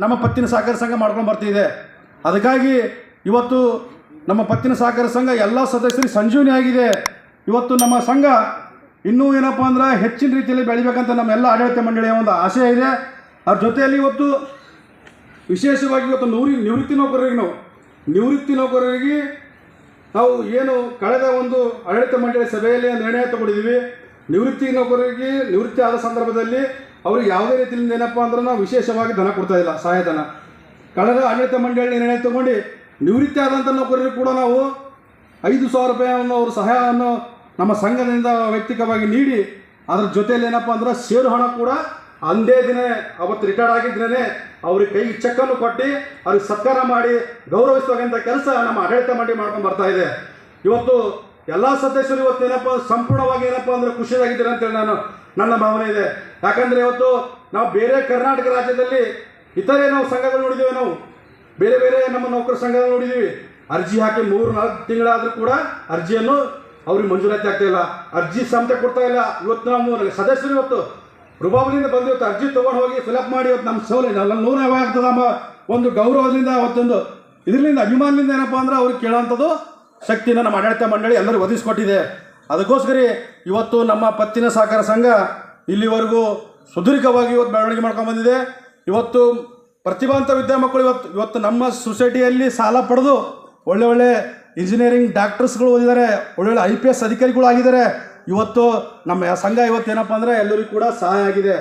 ನಮ್ಮ ಪತ್ತಿನ ಸಹಕಾರ ಸಂಘ ಮಾಡ್ಕೊಂಡು ಬರ್ತಿದೆ. ಅದಕ್ಕಾಗಿ ಇವತ್ತು ನಮ್ಮ ಪತ್ತಿನ ಸಹಕಾರ ಸಂಘ ಎಲ್ಲ ಸದಸ್ಯರಿಗೆ ಸಂಜೀವನಿ ಆಗಿದೆ. ಇವತ್ತು ನಮ್ಮ ಸಂಘ ಇನ್ನೂ ಏನಪ್ಪ ಅಂದ್ರೆ ಹೆಚ್ಚಿನ ರೀತಿಯಲ್ಲಿ ಬೆಳಿಬೇಕಂತ ನಮ್ಮೆಲ್ಲ ಆಡಳಿತ ಮಂಡಳಿಯ ಒಂದು ಆಸೆ ಇದೆ. ಅದ್ರ ಜೊತೆಯಲ್ಲಿ ಇವತ್ತು ವಿಶೇಷವಾಗಿ ಇವತ್ತು ನೂರಿ ನಿವೃತ್ತಿ ನೌಕರರಿಗೆ ನಾವು, ನಿವೃತ್ತಿ ನೌಕರರಿಗೆ ನಾವು ಏನು ಕಳೆದ ಒಂದು ಆಡಳಿತ ಮಂಡಳಿ ಸಭೆಯಲ್ಲಿ ನಿರ್ಣಯ ತಗೊಂಡಿದ್ದೀವಿ. ನಿವೃತ್ತಿ ನೌಕರರಿಗೆ ನಿವೃತ್ತಿ ಆದ ಸಂದರ್ಭದಲ್ಲಿ ಅವ್ರಿಗೆ ಯಾವುದೇ ರೀತಿಯಿಂದ ಏನಪ್ಪ ಅಂದ್ರೆ ನಾವು ವಿಶೇಷವಾಗಿ ಧನ ಕೊಡ್ತಾ ಇಲ್ಲ, ಸಹಾಯಧನ. ಕಳೆದ ಆಡಳಿತ ಮಂಡಳಿ ನಿರ್ಣಯ ತಗೊಂಡು ನಿವೃತ್ತಿ ಆದಂಥ ನೌಕರರಿಗೆ ಕೂಡ ನಾವು ಐದು ಸಾವಿರ ರೂಪಾಯಿಯನ್ನು ಅವ್ರ ಸಹಾಯವನ್ನು ನಮ್ಮ ಸಂಘದಿಂದ ವೈಯಕ್ತಿಕವಾಗಿ ನೀಡಿ ಅದರ ಜೊತೆಯಲ್ಲಿ ಏನಪ್ಪ ಅಂದ್ರೆ ಷೇರು ಹಣ ಕೂಡ ಅಂದೇ ದಿನ ಅವತ್ತು ರಿಟೈರ್ಡ್ ಆಗಿದ್ರೇ ಅವ್ರಿಗೆ ಕೈಗೆ ಚೆಕ್ಕನ್ನು ಕೊಟ್ಟು ಅವ್ರಿಗೆ ಸತ್ಕಾರ ಮಾಡಿ ಗೌರವಿಸುವಂಥ ಕೆಲಸ ನಮ್ಮ ಆಡಳಿತ ಮಂಡಳಿ ಮಾಡ್ಕೊಂಡು ಬರ್ತಾ ಇದೆ. ಇವತ್ತು ಎಲ್ಲ ಸದಸ್ಯರು ಇವತ್ತು ಏನಪ್ಪ, ಸಂಪೂರ್ಣವಾಗಿ ಏನಪ್ಪ ಅಂದ್ರೆ ಖುಷಿಯಾಗಿದ್ದೀರ ಅಂತೇಳಿ ನಾನು ನನ್ನ ಭಾವನೆ ಇದೆ. ಯಾಕಂದ್ರೆ ಇವತ್ತು ನಾವು ಬೇರೆ ಕರ್ನಾಟಕ ರಾಜ್ಯದಲ್ಲಿ ಇತರೆ ನಾವು ಸಂಘಗಳು ನೋಡಿದ್ದೀವಿ ನಾವು. ಬೇರೆ ಬೇರೆ ನಮ್ಮ ನೌಕರ ಸಂಘಗಳು ನೋಡಿದ್ದೀವಿ. ಅರ್ಜಿ ಹಾಕಿ ಮೂರು, ನಾಲ್ಕು ತಿಂಗಳಾದರೂ ಕೂಡ ಅರ್ಜಿಯನ್ನು ಅವ್ರಿಗೆ ಮಂಜೂರಾತಿ ಆಗ್ತಾ ಇಲ್ಲ. ಅರ್ಜಿ ಸಮೇತ ಕೊಡ್ತಾ ಇಲ್ಲ. ಇವತ್ತು ನಾವು ಸದಸ್ಯರು ಇವತ್ತು ರುಬಾಬಲಿಂದ ಬಂದು ಇವತ್ತು ಅರ್ಜಿ ತೊಗೊಂಡು ಹೋಗಿ ಫಿಲಪ್ ಮಾಡಿ ಇವತ್ತು ನಮ್ಮ ಸೌಲಭ್ಯ ನಮ್ಮ ನೂರ ಯಾವಾಗ ಎಂಬ ಒಂದು ಗೌರವದಿಂದ ಅವತ್ತೊಂದು ಇದರಿಂದ, ಅಭಿಮಾನದಿಂದ ಏನಪ್ಪ ಅಂದ್ರೆ ಅವ್ರಿಗೆ ಕೇಳೋಂಥದ್ದು ಶಕ್ತಿನ ನಮ್ಮ ಆಡಳಿತ ಮಂಡಳಿ ಎಲ್ಲರಿಗೂ ಒದಗಿಸ್ಕೊಟ್ಟಿದೆ. ಅದಕ್ಕೋಸ್ಕರ ಇವತ್ತು ನಮ್ಮ ಪತ್ತಿನ ಸಹಕಾರ ಸಂಘ ಇಲ್ಲಿವರೆಗೂ ಸುದೀರ್ಘವಾಗಿ ಇವತ್ತು ಬೆಳವಣಿಗೆ ಮಾಡ್ಕೊಂಡು ಬಂದಿದೆ. ಇವತ್ತು ಪ್ರತಿಭಾವಂತ ವಿದ್ಯಾಮಕ್ಕಳು ಇವತ್ತು ಇವತ್ತು ನಮ್ಮ ಸೊಸೈಟಿಯಲ್ಲಿ ಸಾಲ ಪಡೆದು ಒಳ್ಳೆ ಒಳ್ಳೆ ಇಂಜಿನಿಯರಿಂಗ್ ಡಾಕ್ಟರ್ಸ್ಗಳು ಓದಿದ್ದಾರೆ ಒಳ್ಳೊಳ್ಳೆ ಐ ಪಿ ಎಸ್ ಅಧಿಕಾರಿಗಳು ಆಗಿದ್ದಾರೆ. ಇವತ್ತು ನಮ್ಮ ಸಂಘ ಇವತ್ತು ಏನಪ್ಪ ಅಂದರೆ ಎಲ್ಲರಿಗೂ ಕೂಡ ಸಹಾಯ ಆಗಿದೆ.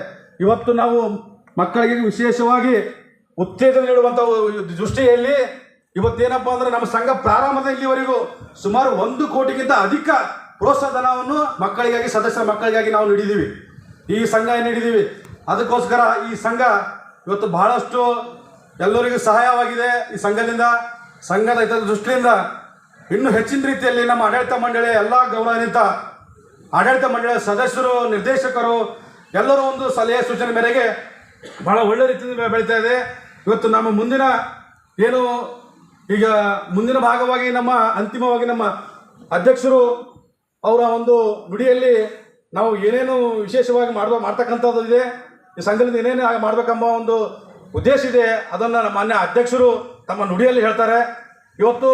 ಇವತ್ತು ನಾವು ಮಕ್ಕಳಿಗೆ ವಿಶೇಷವಾಗಿ ಉತ್ತೇಜನ ನೀಡುವಂಥ ದೃಷ್ಟಿಯಲ್ಲಿ ಇವತ್ತೇನಪ್ಪ ಅಂದ್ರೆ ನಮ್ಮ ಸಂಘ ಪ್ರಾರಂಭದ ಇಲ್ಲಿವರೆಗೂ ಸುಮಾರು ಒಂದು ಕೋಟಿಗಿಂತ ಅಧಿಕ ಪ್ರೋತ್ಸಾಹ ಧನವನ್ನು ಮಕ್ಕಳಿಗಾಗಿ, ಸದಸ್ಯರ ಮಕ್ಕಳಿಗಾಗಿ ನಾವು ನೀಡಿದ್ದೀವಿ ಈ ಸಂಘ ನೀಡಿದ್ದೀವಿ ಅದಕ್ಕೋಸ್ಕರ ಈ ಸಂಘ ಇವತ್ತು ಬಹಳಷ್ಟು ಎಲ್ಲರಿಗೂ ಸಹಾಯವಾಗಿದೆ. ಈ ಸಂಘದಿಂದ, ಸಂಘದ ದೃಷ್ಟಿಯಿಂದ ಇನ್ನೂ ಹೆಚ್ಚಿನ ರೀತಿಯಲ್ಲಿ ನಮ್ಮ ಆಡಳಿತ ಮಂಡಳಿಯ ಎಲ್ಲ ಗೌರವಾನ್ವಿತ ಆಡಳಿತ ಮಂಡಳಿಯ ಸದಸ್ಯರು, ನಿರ್ದೇಶಕರು, ಎಲ್ಲರೂ ಒಂದು ಸಲಹೆ ಸೂಚನೆ ಮೇರೆಗೆ ಬಹಳ ಒಳ್ಳೆ ರೀತಿಯಿಂದ ಬೆಳೀತಾ ಇದೆ. ಇವತ್ತು ನಮ್ಮ ಮುಂದಿನ ಏನು ಈಗ ಮುಂದಿನ ಭಾಗವಾಗಿ ನಮ್ಮ ಅಂತಿಮವಾಗಿ ನಮ್ಮ ಅಧ್ಯಕ್ಷರು ಅವರ ಒಂದು ನುಡಿಯಲ್ಲಿ ನಾವು ಏನೇನು ವಿಶೇಷವಾಗಿ ಮಾಡುವ ಮಾಡ್ತಕ್ಕಂಥದ್ದು ಇದೆ, ಈ ಸಂಘದಿಂದ ಏನೇನು ಮಾಡಬೇಕೆಂಬ ಒಂದು ಉದ್ದೇಶ ಇದೆ. ಅದನ್ನು ಮಾನ್ಯ ಅಧ್ಯಕ್ಷರು ತಮ್ಮ ನುಡಿಯಲ್ಲಿ ಹೇಳ್ತಾರೆ. ಇವತ್ತು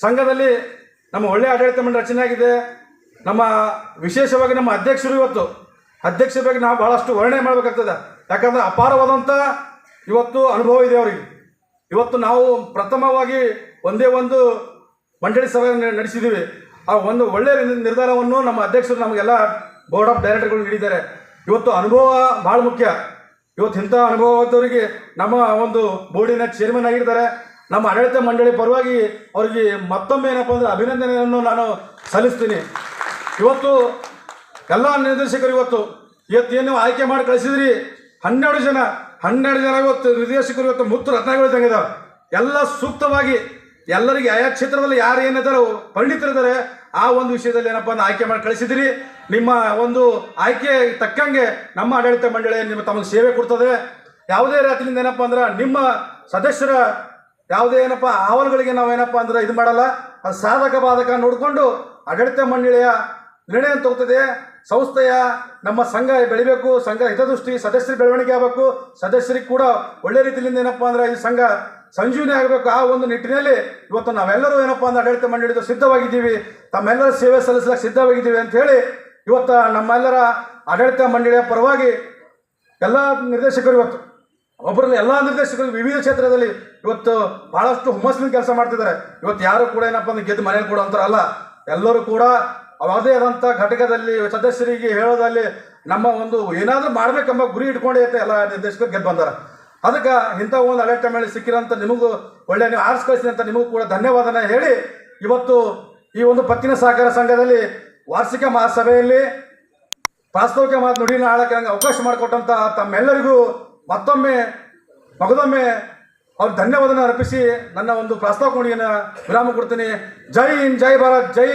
ಸಂಘದಲ್ಲಿ ನಮ್ಮ ಒಳ್ಳೆಯ ಆಡಳಿತ ಮಂಡಳಿ ರಚನೆ ಆಗಿದೆ. ನಮ್ಮ ವಿಶೇಷವಾಗಿ ನಮ್ಮ ಅಧ್ಯಕ್ಷರು ಇವತ್ತು, ಅಧ್ಯಕ್ಷರ ಬಗ್ಗೆ ನಾವು ಬಹಳಷ್ಟು ವರ್ಣನೆ ಮಾಡಬೇಕಾಗ್ತದೆ. ಯಾಕಂದರೆ ಅಪಾರವಾದಂಥ ಇವತ್ತು ಅನುಭವ ಇದೆ ಅವರಿಗೆ. ಇವತ್ತು ನಾವು ಪ್ರಥಮವಾಗಿ ಒಂದೇ ಒಂದು ಮಂಡಳಿ ಸಭೆ ನಡೆಸಿದ್ದೀವಿ. ಆ ಒಂದು ಒಳ್ಳೆಯ ನಿರ್- ನಿರ್ಧಾರವನ್ನು ನಮ್ಮ ಅಧ್ಯಕ್ಷರು ನಮಗೆಲ್ಲ ಬೋರ್ಡ್ ಆಫ್ ಡೈರೆಕ್ಟರ್ಗಳು ನೀಡಿದ್ದಾರೆ. ಇವತ್ತು ಅನುಭವ ಭಾಳ ಮುಖ್ಯ. ಇವತ್ತು ಇಂಥ ಅನುಭವದವರಿಗೆ ನಮ್ಮ ಒಂದು ಬೋರ್ಡಿನ ಚೇರ್ಮನ್ ಆಗಿರ್ತಾರೆ. ನಮ್ಮ ಆಡಳಿತ ಮಂಡಳಿ ಪರವಾಗಿ ಅವರಿಗೆ ಮತ್ತೊಮ್ಮೆ ಏನಪ್ಪ ಅಂದರೆ ಅಭಿನಂದನೆಯನ್ನು ನಾನು ಸಲ್ಲಿಸ್ತೀನಿ. ಇವತ್ತು ಎಲ್ಲ ನಿರ್ದೇಶಕರು ಇವತ್ತು ಇವತ್ತು ಏನು ಆಯ್ಕೆ ಮಾಡಿ ಕಳಿಸಿದ್ರಿ? ಹನ್ನೆರಡು ಜನ ಹನ್ನೆರಡು ಜನ ಇವತ್ತು ನಿರ್ದೇಶಕರು ಇವತ್ತು ಮುತ್ತು ರತ್ನಗಳು ಇದ್ದಂಗಿದಾವೆ ಎಲ್ಲ ಸೂಕ್ತವಾಗಿ ಎಲ್ಲರಿಗೆ ಆಯಾ ಕ್ಷೇತ್ರದಲ್ಲಿ ಯಾರು ಏನಿದ್ದಾರೋ ಪಂಡಿತರಿದ್ದಾರೆ ಆ ಒಂದು ವಿಷಯದಲ್ಲಿ ಏನಪ್ಪ ಅಂದ್ರೆ ಆಯ್ಕೆ ಮಾಡಿ ಕಳಿಸಿದಿರಿ. ನಿಮ್ಮ ಒಂದು ಆಯ್ಕೆ ತಕ್ಕಂಗೆ ನಮ್ಮ ಆಡಳಿತ ಮಂಡಳಿ ನಿಮ್ಮ ತಮಗೆ ಸೇವೆ ಕೊಡ್ತದೆ. ಯಾವುದೇ ರೀತಿಯಿಂದ ಏನಪ್ಪ ಅಂದ್ರೆ ನಿಮ್ಮ ಸದಸ್ಯರ ಯಾವುದೇ ಏನಪ್ಪ ಅಹವಾಲುಗಳಿಗೆ ನಾವು ಏನಪ್ಪ ಅಂದ್ರೆ ಇದು ಮಾಡಲ್ಲ. ಅದು ಸಾಧಕ, ಬಾಧಕ ನೋಡಿಕೊಂಡು ಆಡಳಿತ ಮಂಡಳಿಯ ನಿರ್ಣಯ ತಗೋತದೆ. ಸಂಸ್ಥೆಯ ನಮ್ಮ ಸಂಘ ಬೆಳಿಬೇಕು, ಸಂಘ ಹಿತದೃಷ್ಟಿ, ಸದಸ್ಯರ ಬೆಳವಣಿಗೆ ಆಗಬೇಕು. ಸದಸ್ಯರಿಗೆ ಕೂಡ ಒಳ್ಳೆ ರೀತಿಯಿಂದ ಏನಪ್ಪ ಅಂದ್ರೆ ಈ ಸಂಘ ಸಂಜೀವನಿ ಆಗಬೇಕು. ಆ ಒಂದು ನಿಟ್ಟಿನಲ್ಲಿ ಇವತ್ತು ನಾವೆಲ್ಲರೂ ಏನಪ್ಪ ಅಂದ್ರೆ ಆಡಳಿತ ಮಂಡಳಿದು ಸಿದ್ಧವಾಗಿದ್ದೀವಿ. ತಮ್ಮೆಲ್ಲರ ಸೇವೆ ಸಲ್ಲಿಸಲಿಕ್ಕೆ ಸಿದ್ಧವಾಗಿದ್ದೀವಿ ಅಂತ ಹೇಳಿ ಇವತ್ತು ನಮ್ಮೆಲ್ಲರ ಆಡಳಿತ ಮಂಡಳಿಯ ಪರವಾಗಿ ಎಲ್ಲ ನಿರ್ದೇಶಕರು ಇವತ್ತು, ಒಬ್ಬರಲ್ಲಿ ಎಲ್ಲ ನಿರ್ದೇಶಕರು ವಿವಿಧ ಕ್ಷೇತ್ರದಲ್ಲಿ ಇವತ್ತು ಬಹಳಷ್ಟು ಹುಮ್ಮಸ್ಸಿನ ಕೆಲಸ ಮಾಡ್ತಿದ್ದಾರೆ. ಇವತ್ತು ಯಾರು ಕೂಡ ಏನಪ್ಪ ಅಂದ್ರೆ ಗೆದ್ದು ಮನೇಲಿ ಕೂಡ ಅಂತಾರಲ್ಲ ಎಲ್ಲರೂ ಕೂಡ ಅವರದೇ ಆದಂಥ ಘಟಕದಲ್ಲಿ ಸದಸ್ಯರಿಗೆ ಹೇಳೋದಲ್ಲಿ ನಮ್ಮ ಒಂದು ಏನಾದರೂ ಮಾಡಬೇಕೆಂಬ ಗುರಿ ಇಟ್ಕೊಂಡೇ ಐತೆ ಎಲ್ಲ ನಿರ್ದೇಶಕರು ಗೆದ್ದು ಬಂದಾರ ಅದಕ್ಕೆ ಇಂಥ ಒಂದು ಅಲರ್ಟ್ ಮೇಲೆ ಸಿಕ್ಕಿರೋಂಥ ನಿಮಗೂ ಒಳ್ಳೆಯ ನೀವು ಆರ್ಸ್ ಕಳಿಸಿದಂತ ನಿಮಗೂ ಕೂಡ ಧನ್ಯವಾದನ ಹೇಳಿ. ಇವತ್ತು ಈ ಒಂದು ಪತ್ತಿನ ಸಹಕಾರ ಸಂಘದಲ್ಲಿ ವಾರ್ಷಿಕ ಮಹಾಸಭೆಯಲ್ಲಿ ಪ್ರಾಸ್ತಾವಿಕ ಮಾತು ನುಡಿನ ಆಳಕ್ಕೆ ನನಗೆ ಅವಕಾಶ ಮಾಡಿಕೊಟ್ಟಂಥ ತಮ್ಮೆಲ್ಲರಿಗೂ ಮತ್ತೊಮ್ಮೆ, ಮಗದೊಮ್ಮೆ ಅವ್ರು ಧನ್ಯವಾದನ ಅರ್ಪಿಸಿ ನನ್ನ ಒಂದು ಪ್ರಾಸ್ತಾವಿಕ ನುಡಿಯನ್ನು ವಿರಾಮ ಕೊಡ್ತೀನಿ. ಜೈ ಹಿಂದ್, ಜೈ ಭಾರತ್, ಜೈ